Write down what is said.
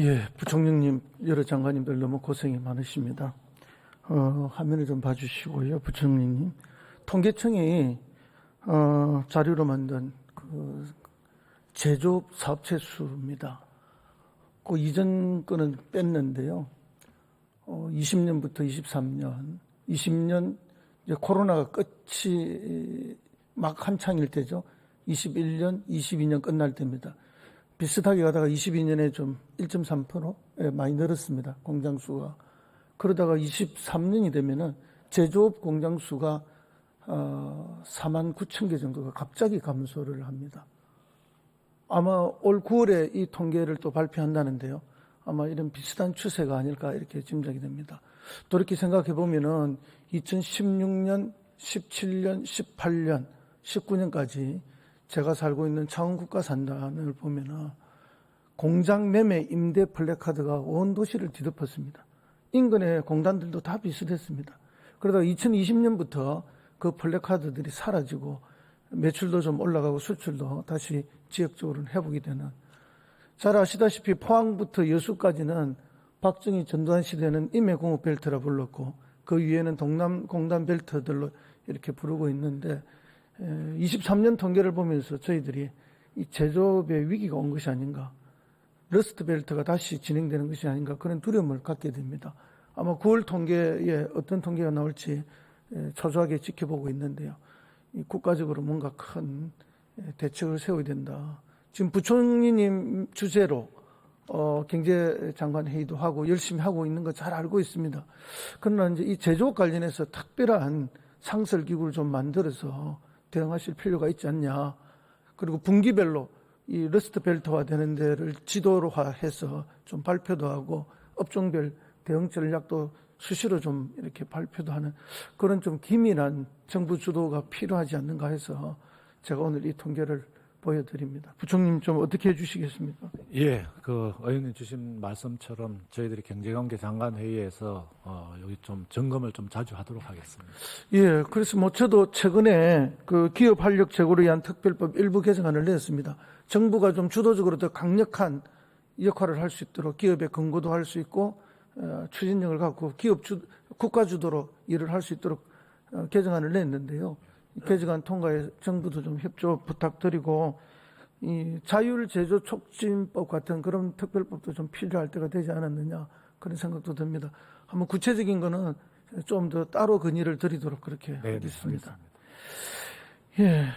예, 부총리님, 여러 장관님들 너무 고생이 많으십니다. 어, 화면을 좀 봐주시고요, 부총리님. 통계청이 어, 자료로 만든 그 제조업 사업체 수입니다. 그 이전 거는 뺐는데요. 어, 20년부터 23년, 20년 이제 코로나가 끝이 막 한창일 때죠. 21년, 22년 끝날 때입니다. 비슷하게 가다가 22년에 좀 1.3% 예, 많이 늘었습니다. 공장 수가. 그러다가 23년이 되면은 제조업 공장 수가 어, 4만 9천 개 정도가 갑자기 감소를 합니다. 아마 올 9월에 이 통계를 또 발표한다는데요. 아마 이런 비슷한 추세가 아닐까 이렇게 짐작이 됩니다. 또 이렇게 생각해 보면은 2016년, 17년, 18년, 19년까지 제가 살고 있는 창원국가 산단을 보면은 공장 매매 임대 플래카드가 온 도시를 뒤덮었습니다. 인근의 공단들도 다 비슷했습니다. 그러다가 2020년부터 그 플래카드들이 사라지고 매출도 좀 올라가고 수출도 다시 지역적으로 회복이 되는 잘 아시다시피 포항부터 여수까지는 박정희 전두환 시대는 임해공업 벨트라 불렀고 그 위에는 동남 공단 벨트들로 이렇게 부르고 있는데 23년 통계를 보면서 저희들이 이 제조업의 위기가 온 것이 아닌가 러스트 벨트가 다시 진행되는 것이 아닌가 그런 두려움을 갖게 됩니다. 아마 9월 통계에 어떤 통계가 나올지 에, 초조하게 지켜보고 있는데요. 이 국가적으로 뭔가 큰 에, 대책을 세워야 된다. 지금 부총리님 주제로 어, 경제장관 회의도 하고 열심히 하고 있는 거 잘 알고 있습니다. 그러나 이제 이 제조업 관련해서 특별한 상설 기구를 좀 만들어서 대응하실 필요가 있지 않냐. 그리고 분기별로 이 러스트 벨트화 되는 데를 지도로화해서 좀 발표도 하고 업종별 대응 전략도 수시로 좀 이렇게 발표도 하는 그런 좀 기민한 정부 주도가 필요하지 않는가 해서 제가 오늘 이 통계를 보여드립니다. 부총님 좀 어떻게 해주시겠습니까? 예, 그 의원님 주신 말씀처럼 저희들이 경제관계 장관 회의에서 어, 여기 좀 점검을 좀 자주 하도록 하겠습니다. 예, 그래서 뭐 저도 최근에 그 기업 활력 제고를 위한 특별법 일부 개정안을 냈습니다. 정부가 좀 주도적으로 더 강력한 역할을 할 수 있도록 기업의 권고도 할 수 있고 어, 추진력을 갖고 기업 주 국가 주도로 일을 할 수 있도록 어, 개정안을 냈는데요. 이 개정안 통과에 정부도 좀 협조 부탁드리고 이 자율 제조 촉진법 같은 그런 특별법도 좀 필요할 때가 되지 않았느냐 그런 생각도 듭니다. 한번 구체적인 거는 좀 더 따로 건의를 드리도록 그렇게 네, 네, 하겠습니다. 알겠습니다. 예.